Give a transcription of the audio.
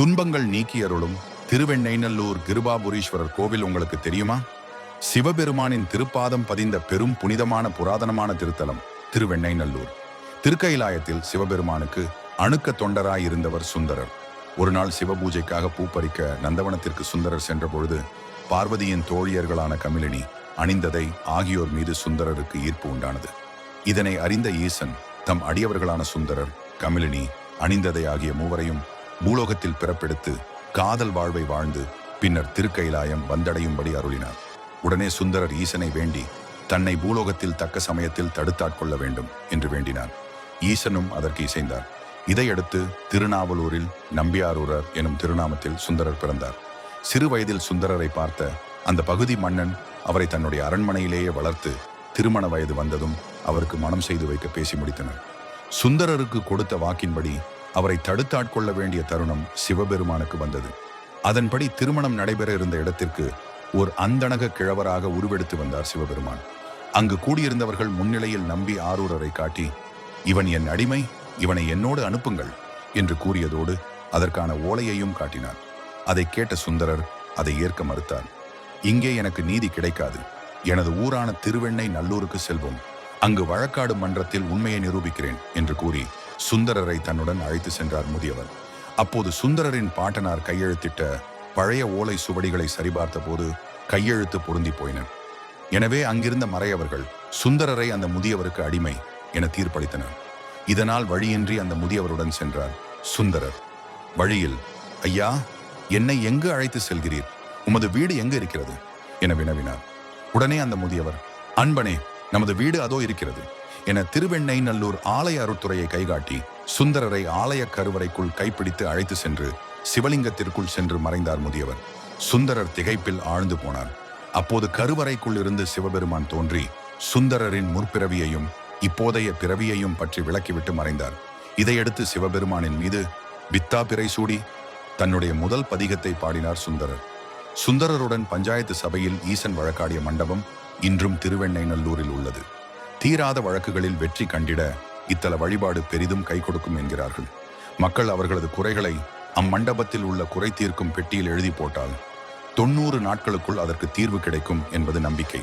துன்பங்கள் நீக்கியருளும் திருவெண்ணெய்நல்லூர் கிருபாபுரீஸ்வரர் கோவில் உங்களுக்கு தெரியுமா? சிவபெருமானின் திருப்பாதம் பதிந்த பெரும் புனிதமான புராதனமான திருத்தலம் திருவெண்ணெய்நல்லூர். திருக்கைலாயத்தில் சிவபெருமானுக்கு அணுக்க தொண்டராய் இருந்தவர் சுந்தரர். ஒரு நாள் சிவபூஜைக்காக பூ பறிக்க நந்தவனத்திற்கு சுந்தரர் சென்றபொழுது பார்வதியின் தோழியர்களான கமிலினி அணிந்ததை ஆகியோர் மீது சுந்தரருக்கு ஈர்ப்பு உண்டானது. இதனை அறிந்த ஈசன் தம் அடியவர்களான சுந்தரர் கமிலினி அணிந்ததை ஆகிய மூவரையும் பூலோகத்தில் பிறப்பெடுத்து காதல் வாழ்வை வாழ்ந்து பின்னர் திருக்கைலாயம் வந்தடையும்படி அருளினார். உடனே சுந்தரர் ஈசனை வேண்டி தன்னை பூலோகத்தில் தக்க சமயத்தில் தடுத்தாட்கொள்ள வேண்டும் என்று வேண்டினார். ஈசனும் அதற்கு இசைந்தார். இதையடுத்து திருநாவலூரில் நம்பியாரூரர் எனும் திருநாமத்தில் சுந்தரர் பிறந்தார். சிறு வயதில் சுந்தரரை பார்த்த அந்த பகுதி மன்னன் அவரை தன்னுடைய அரண்மனையிலேயே வளர்த்து திருமண வயது வந்ததும் அவருக்கு மனம் செய்து வைக்க பேசி முடித்தனர். சுந்தரருக்கு கொடுத்த வாக்கின்படி அவரை தடுத்தாட்கொள்ள வேண்டிய தருணம் சிவபெருமானுக்கு வந்தது. அதன்படி திருமணம் நடைபெற இருந்த இடத்திற்கு ஓர் அந்தணக கிழவராக உருவெடுத்து வந்தார் சிவபெருமான். அங்கு கூடியிருந்தவர்கள் முன்னிலையில் நம்பி ஆரூரரை காட்டி இவன் என் அடிமை இவனை என்னோடு அனுப்புங்கள் என்று கூறியதோடு அதற்கான ஓலையையும் காட்டினார் அதை கேட்ட சுந்தரர் அதை ஏற்க மறுத்தார். இங்கே எனக்கு நீதி கிடைக்காது. எனது ஊரான திருவெண்ணை நல்லூருக்கு செல்வோம். அங்கு வழக்காடு மன்றத்தில் உண்மையை நிரூபிக்கிறேன் என்று கூறி சுந்தரரை தன்னுடன் அழைத்து சென்றார் முதியவர். அப்போது சுந்தரரின் பாட்டனார் கையெழுத்திட்ட பழைய ஓலை சுவடிகளை சரிபார்த்த போது கையெழுத்து பொருந்தி போயின. எனவே அங்கிருந்த மறையவர்கள் சுந்தரரை அந்த முதியவருக்கு அடிமை என தீர்ப்பளித்தனர். இதனால் வழியின்றி அந்த முதியவருடன் சென்றார் சுந்தரர். வழியில் ஐயா என்னை எங்கு அழைத்து செல்கிறீர்? உமது வீடு எங்கு இருக்கிறது? என வினவினார். உடனே அந்த முதியவர் அன்பனே நமது வீடு அதோ இருக்கிறது. என திருவெண்ணை நல்லூர் ஆலய அருட்துறையை கைகாட்டி சுந்தரரை ஆலய கருவறைக்குள் கைப்பிடித்து அழைத்து சென்று சிவலிங்கத்திற்குள் சென்று மறைந்தார் முதியவர். சுந்தரர் திகைப்பில் ஆழ்ந்து போனார். அப்போது கருவறைக்குள் இருந்து சிவபெருமான் தோன்றி சுந்தரரின் முற்பிறவியையும் இப்போதைய பிறவியையும் பற்றி விளக்கிவிட்டு மறைந்தார். இதையடுத்து சிவபெருமானின் மீது வித்தா பிறை சூடி தன்னுடைய முதல் பதிகத்தை பாடினார் சுந்தரர். சுந்தரருடன் பஞ்சாயத்து சபையில் ஈசன் வழக்காடிய மண்டபம் இன்றும் திருவெண்ணை நல்லூரில் உள்ளது. தீராத வழக்குகளில் வெற்றி கண்டிட இத்தல வழிபாடு பெரிதும் கை கொடுக்கும் என்கிறார்கள். மக்கள் அவர்களது குறைகளை அம்மண்டபத்தில் உள்ள குறை தீர்க்கும் பெட்டியில் எழுதி போட்டால் தொண்ணூறு நாட்களுக்குள் அதற்கு தீர்வு கிடைக்கும் என்பது நம்பிக்கை.